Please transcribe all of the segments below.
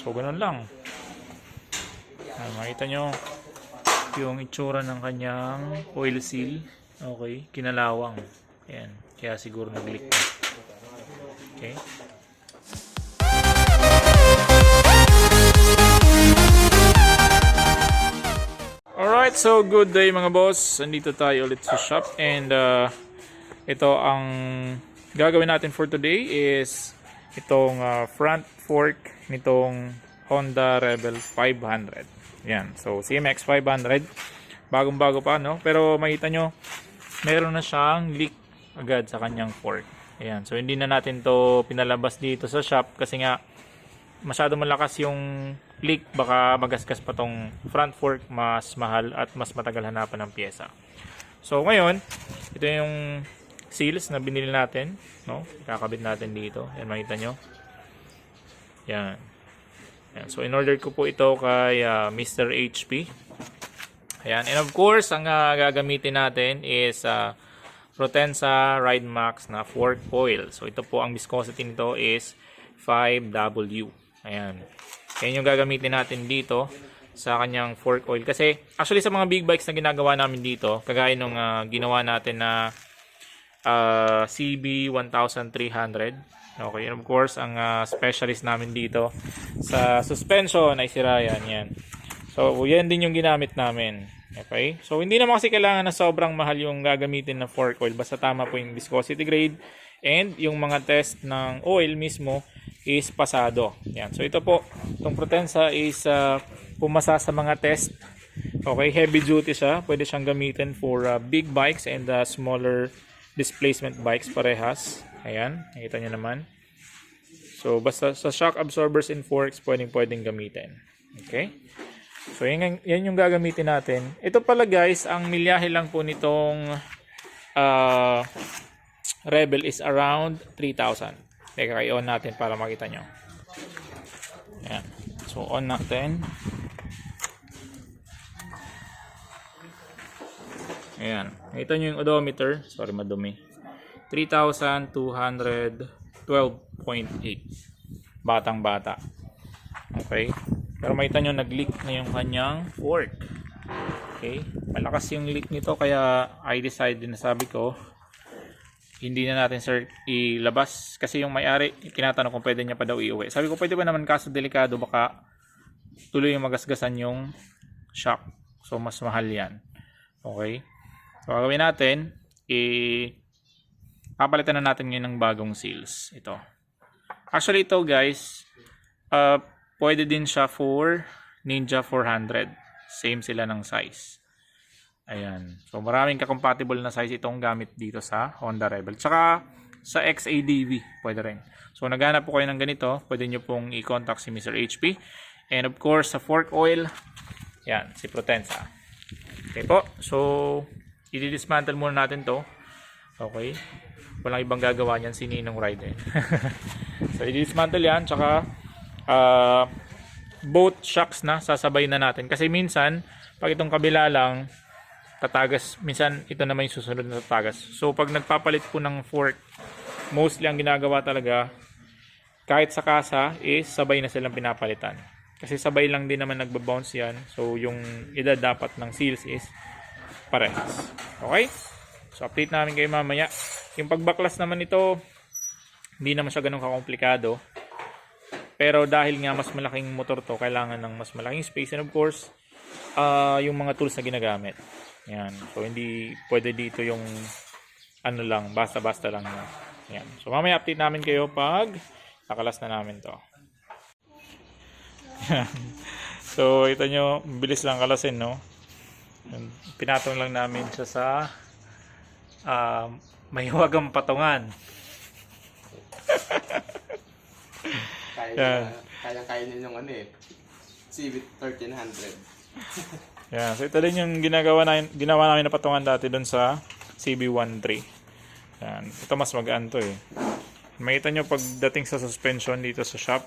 So, ganun lang. Ayan, makita nyo yung itsura ng kanyang oil seal. Okay, kinalawang. Ayan, kaya siguro nag-leak na. Okay. Alright, so good day mga boss. Nandito tayo ulit sa shop and uh, ito ang gagawin natin for today is itong uh, front fork nitong Honda Rebel 500. Yan. So CMX 500. Bagong bago pa no? Pero makita nyo meron na siyang leak agad sa kanyang fork. Ayan. So hindi na natin to pinalabas dito sa shop kasi nga masyado malakas yung leak baka magasgas pa tong front fork mas mahal at mas matagal hanapan ng pyesa so ngayon ito yung seals na binili natin no kakabit natin dito yan makita nyo yan yan so in order ko po ito kay ah, Mr. HP ayan and of course ang ah, gagamitin natin is uh, Protensa Ride Max na fork oil so ito po ang viscosity nito is 5W Ayan. Yan yung gagamitin natin dito sa kanyang fork oil. Kasi actually sa mga big bikes na ginagawa namin dito, kagaya nung ah, ginawa natin na ah, CB 1300. Okay, and of course, ang ah, specialist namin dito sa suspension ay si Ryan. Yan. So, yan din yung ginamit namin. Okay? So, hindi naman kasi kailangan na sobrang mahal yung gagamitin na fork oil. Basta tama po yung viscosity grade and yung mga test ng oil mismo is pasado. Yan. So, ito po, itong Protensa is uh, pumasa sa mga test. Okay, heavy duty siya. Pwede siyang gamitin for uh, big bikes and uh, smaller displacement bikes parehas. Ayan, nakita nyo naman. So, basta sa shock absorbers and forks, pwedeng pwedeng gamitin. Okay? So, yan, yan yung gagamitin natin. Ito pala guys, ang milyahe lang po nitong uh, Rebel is around 3,000. Teka, i-on natin para makita nyo. Ayan. So, on natin. Ayan. Ito nyo yung odometer. Sorry, madumi. 3,212.8. Batang bata. Okay. Pero makita nyo, nag-leak na yung kanyang fork. Okay. Malakas yung leak nito kaya I decided na sabi ko, hindi na natin sir ilabas kasi yung may-ari tinatanong kung pwede niya pa daw iuwi. Sabi ko pwede ba naman kaso delikado baka tuloy yung magasgasan yung shock. So mas mahal yan. Okay? So gagawin natin i papalitan na natin ngayon ng bagong seals. Ito. Actually ito guys uh, pwede din siya for Ninja 400. Same sila ng size. Ayan. So maraming ka-compatible na size itong gamit dito sa Honda Rebel. Tsaka sa XADV, pwede rin. So naghanap po kayo ng ganito, pwede nyo pong i-contact si Mr. HP. And of course, sa fork oil, yan, si Protensa. Okay po. So, i-dismantle muna natin to. Okay. Walang ibang gagawa niyan si Ninong Ride. eh. so, i-dismantle yan. Tsaka, ah, both shocks na sasabay na natin. Kasi minsan, pag itong kabila lang, tatagas. Minsan, ito naman yung susunod na tatagas. So, pag nagpapalit po ng fork, mostly ang ginagawa talaga, kahit sa kasa, is sabay na silang pinapalitan. Kasi sabay lang din naman nagbabounce yan. So, yung edad dapat ng seals is parehas. Okay? So, update namin kayo mamaya. Yung pagbaklas naman ito, hindi naman siya ganun kakomplikado. Pero dahil nga mas malaking motor to, kailangan ng mas malaking space. And of course, ah yung mga tools na ginagamit. Yan. So, hindi pwede dito yung ano lang, basta-basta lang. Yan. So, mamaya update namin kayo pag nakalas na namin to. So, ito nyo, bilis lang kalasin, no? Pinatong lang namin siya sa ah, mahiwagang patungan. Kaya, kaya kaya niya yung ano eh. Civic 1300. Yan. So, ito din yung ginagawa na, ginawa namin na patungan dati doon sa CB13. Yan. Ito mas magaan to eh. Makita nyo pagdating sa suspension dito sa shop,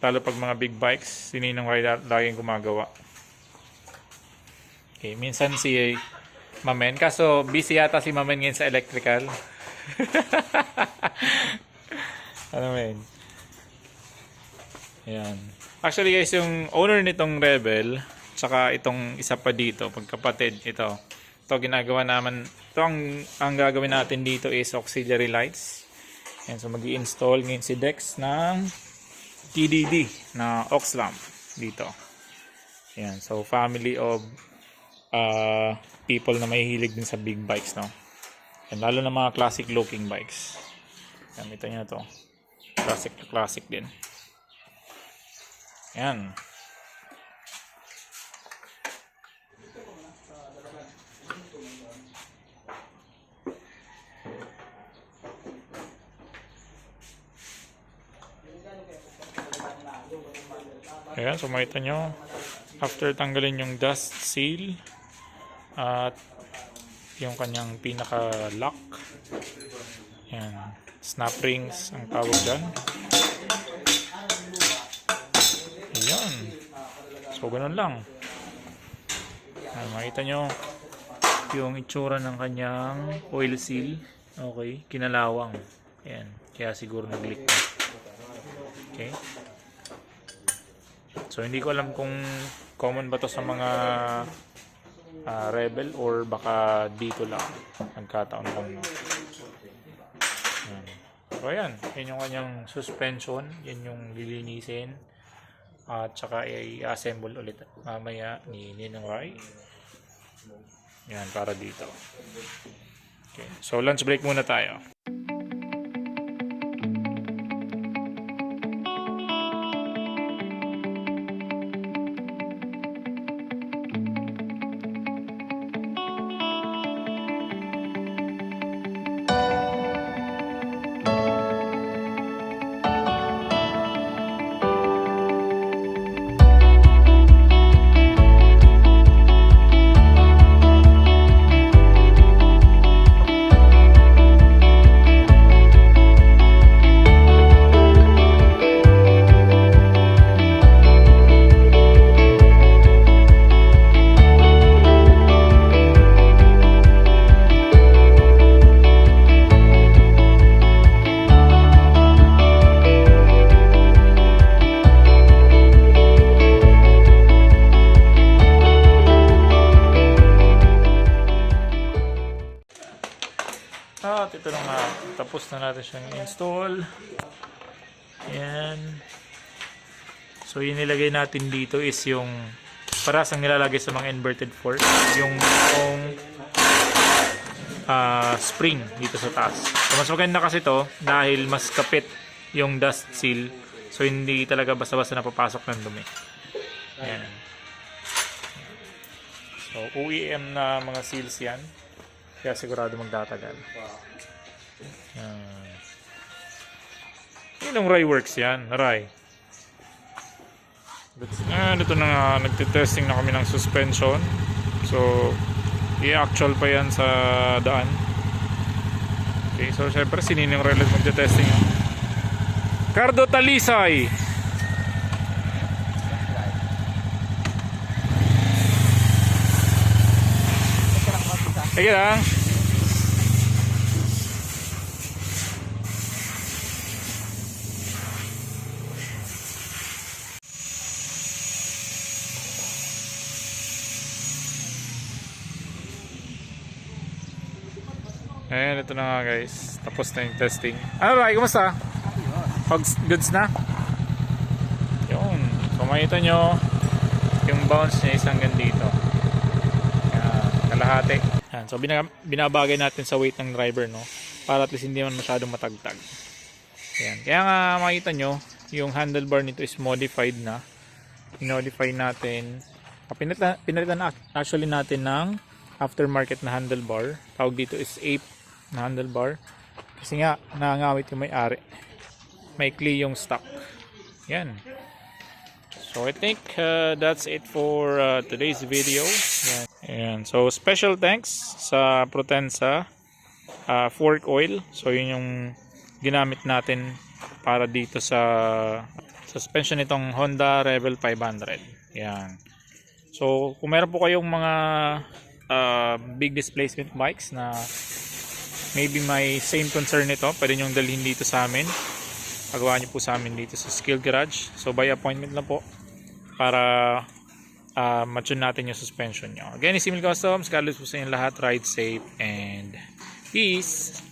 lalo pag mga big bikes, sininong rider laging gumagawa. Okay, minsan si Mamen, kaso busy yata si Mamen ngayon sa electrical. ano men? Ayan. Actually guys, yung owner nitong Rebel, tsaka itong isa pa dito, pagkapatid, ito. Ito ginagawa naman, ito ang, ang gagawin natin dito is auxiliary lights. Ayan, so mag install ngayon si Dex ng TDD na aux lamp dito. Ayan, so family of uh, people na may hilig din sa big bikes, no? Ayan, lalo na mga classic looking bikes. Ito nyo to. Classic na classic din. Ayan. Ayan, so makita nyo, after tanggalin yung dust seal at yung kanyang pinaka-lock, ayan, snap rings ang tawag dyan. Ayan. So, ganun lang. Ayan, makita nyo yung itsura ng kanyang oil seal. Okay, kinalawang. Ayan, kaya siguro nag-leak na. Okay. So hindi ko alam kung common ba to sa mga ah, rebel or baka dito lang. Nagkataon lang. No? Ayan. So ayan, yun yung kanyang suspension. Yan yung lilinisin. At saka i-assemble ulit mamaya ni Ninong Rai. Yan, para dito. Okay. So lunch break muna tayo. Natin siyang install. Ayan. So yung nilagay natin dito is yung parasang nilalagay sa mga inverted fork. Yung yung ah, spring dito sa taas. So mas maganda kasi to dahil mas kapit yung dust seal. So hindi talaga basta-basta napapasok ng dumi. Ayan. So OEM na mga seals yan. Kaya sigurado magtatagal. Yan. Yun ang Rai Works yan. Rai. Ah, dito na nga. Nagtitesting na kami ng suspension. So, i-actual pa yan sa daan. Okay, so syempre si Ninong Relet magte-testing yan. Cardo Talisay. Sige lang. Ayan, ito na nga guys. Tapos na yung testing. Ano Rai, kumusta? Pag goods na? Yun. So makita nyo, yung bounce niya is hanggang dito. Kalahati. Ayan, so bina- binabagay natin sa weight ng driver, no? Para at least hindi man masyadong matagtag. Ayan. Kaya nga makita nyo, yung handlebar nito is modified na. Modify natin. Ah, Pinalitan, pinalitan na- actually natin ng aftermarket na handlebar. Tawag dito is ape na handlebar. Kasi nga, nangangawit yung may-ari. Maikli yung stock. Yan. So I think uh, that's it for uh, today's video. Yan. Ayan. So special thanks sa Protensa uh, fork oil. So yun yung ginamit natin para dito sa suspension nitong Honda Rebel 500. Yan. So kung meron po kayong mga uh, big displacement bikes na maybe may same concern nito, pwede nyong dalhin dito sa amin. magawa nyo po sa amin dito sa Skill Garage. So by appointment lang po para uh, matune natin yung suspension nyo. Again, is Emil Customs. God po sa inyo lahat. Ride safe and peace!